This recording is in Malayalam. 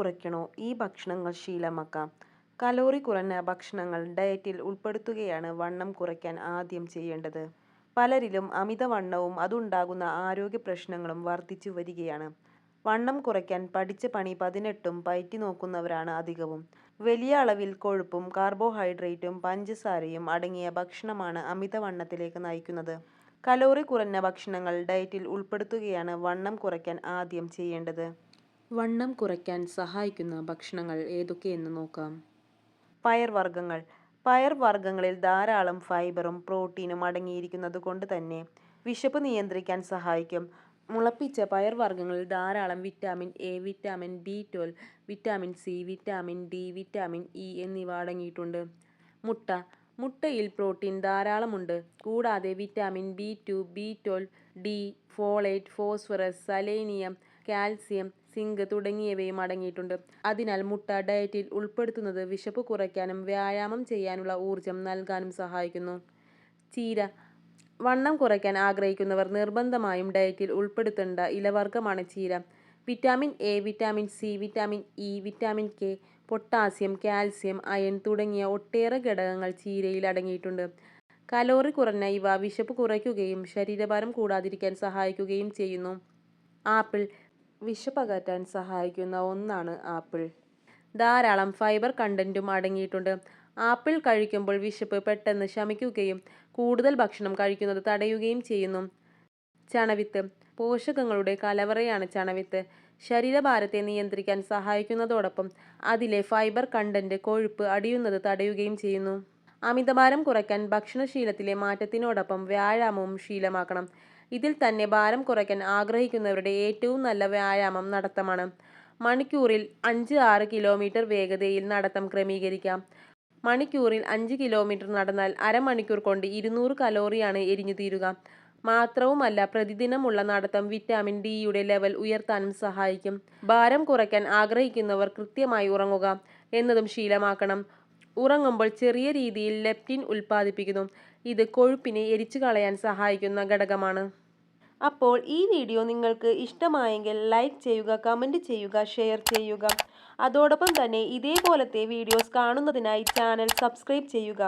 കുറയ്ക്കണോ? ഈ ഭക്ഷണങ്ങൾ ശീലമാക്കാം. കലോറി കുറഞ്ഞ ഭക്ഷണങ്ങൾ ഡയറ്റിൽ ഉൾപ്പെടുത്തുകയാണ് വണ്ണം കുറയ്ക്കാൻ ആദ്യം ചെയ്യേണ്ടത്. പലരിലും അമിതവണ്ണവും അതുണ്ടാകുന്ന ആരോഗ്യ പ്രശ്നങ്ങളും വർദ്ധിച്ചു വരികയാണ്. വണ്ണം കുറയ്ക്കാൻ പഠിച്ച പണി പതിനെട്ടും പയറ്റി നോക്കുന്നവരാണ് അധികവും. വലിയ അളവിൽ കൊഴുപ്പും കാർബോഹൈഡ്രേറ്റും പഞ്ചസാരയും അടങ്ങിയ ഭക്ഷണമാണ് അമിതവണ്ണത്തിലേക്ക് നയിക്കുന്നത്. കലോറി കുറഞ്ഞ ഭക്ഷണങ്ങൾ ഡയറ്റിൽ ഉൾപ്പെടുത്തുകയാണ് വണ്ണം കുറയ്ക്കാൻ ആദ്യം ചെയ്യേണ്ടത്. വണ്ണം കുറയ്ക്കാൻ സഹായിക്കുന്ന ഭക്ഷണങ്ങൾ ഏതൊക്കെയെന്ന് നോക്കാം. പയർവർഗങ്ങൾ പയർവർഗങ്ങളിൽ ധാരാളം ഫൈബറും പ്രോട്ടീനും അടങ്ങിയിരിക്കുന്നത് കൊണ്ട് തന്നെ വിശപ്പ് നിയന്ത്രിക്കാൻ സഹായിക്കും. മുളപ്പിച്ച പയർവർഗങ്ങളിൽ ധാരാളം vitamin A vitamin B twelve vitamin C vitamin D vitamin E എന്നിവ അടങ്ങിയിട്ടുണ്ട്. മുട്ട. മുട്ടയിൽ പ്രോട്ടീൻ ധാരാളമുണ്ട്. കൂടാതെ vitamin B two B twelve D folate phosphorus selenium calcium zinc തുടങ്ങിയവയും അടങ്ങിയിട്ടുണ്ട്. അതിനാൽ മുട്ട ഡയറ്റിൽ ഉൾപ്പെടുത്തുന്നത് വിശപ്പ് കുറയ്ക്കാനും വ്യായാമം ചെയ്യാനുള്ള ഊർജം നൽകാനും സഹായിക്കുന്നു. ചീര. വണ്ണം കുറയ്ക്കാൻ ആഗ്രഹിക്കുന്നവർ നിർബന്ധമായും ഡയറ്റിൽ ഉൾപ്പെടുത്തേണ്ട ഇലവർഗമാണ് ചീര. Vitamin A vitamin C vitamin E vitamin K potassium calcium iron തുടങ്ങിയ ഒട്ടേറെ ഘടകങ്ങൾ ചീരയിൽ അടങ്ങിയിട്ടുണ്ട്. കലോറി കുറഞ്ഞ ഇവ വിശപ്പ് കുറയ്ക്കുകയും ശരീരഭാരം കൂടാതിരിക്കാൻ സഹായിക്കുകയും ചെയ്യുന്നു. ആപ്പിൾ. വിശപ്പകറ്റാൻ സഹായിക്കുന്ന ഒന്നാണ് ആപ്പിൾ. ധാരാളം ഫൈബർ കണ്ടന്റും അടങ്ങിയിട്ടുണ്ട്. ആപ്പിൾ കഴിക്കുമ്പോൾ വിശപ്പ് പെട്ടെന്ന് ശമിക്കുകയും കൂടുതൽ ഭക്ഷണം കഴിക്കുന്നത് തടയുകയും ചെയ്യുന്നു. ചണവിത്ത്. പോഷകങ്ങളുടെ കലവറയാണ് ചണവിത്ത്. ശരീരഭാരത്തെ നിയന്ത്രിക്കാൻ സഹായിക്കുന്നതോടൊപ്പം അതിലെ ഫൈബർ കണ്ടന്റ് കൊഴുപ്പ് അടിയുന്നത് തടയുകയും ചെയ്യുന്നു. അമിതഭാരം കുറയ്ക്കാൻ ഭക്ഷണശീലത്തിലെ മാറ്റത്തിനോടൊപ്പം വ്യായാമവും ശീലമാക്കണം. ഇതിൽ തന്നെ ഭാരം കുറയ്ക്കാൻ ആഗ്രഹിക്കുന്നവരുടെ ഏറ്റവും നല്ല വ്യായാമം നടത്തമാണ്. മണിക്കൂറിൽ അഞ്ച് ആറ് കിലോമീറ്റർ വേഗതയിൽ നടത്തം ക്രമീകരിക്കാം. മണിക്കൂറിൽ അഞ്ച് കിലോമീറ്റർ നടന്നാൽ അരമണിക്കൂർ കൊണ്ട് ഇരുന്നൂറ് കലോറിയാണ് എരിഞ്ഞു തീരുക. മാത്രവുമല്ല പ്രതിദിനമുള്ള നടത്തം വിറ്റാമിൻ ഡിയുടെ ലെവൽ ഉയർത്താനും സഹായിക്കും. ഭാരം കുറയ്ക്കാൻ ആഗ്രഹിക്കുന്നവർ കൃത്യമായി ഉറങ്ങുക എന്നതും ശീലമാക്കണം. ഉറങ്ങുമ്പോൾ ചെറിയ രീതിയിൽ ലെപ്റ്റിൻ ഉൽപ്പാദിപ്പിക്കുന്നു. ഇത് കൊഴുപ്പിനെ എരിച്ചു കളയാൻ സഹായിക്കുന്ന ഘടകമാണ്. അപ്പോൾ ഈ വീഡിയോ നിങ്ങൾക്ക് ഇഷ്ടമായെങ്കിൽ ലൈക്ക് ചെയ്യുക കമന്റ് ചെയ്യുക ഷെയർ ചെയ്യുക. അതോടൊപ്പം തന്നെ ഇതേപോലത്തെ വീഡിയോസ് കാണുന്നതിനായി ചാനൽ സബ്സ്ക്രൈബ് ചെയ്യുക.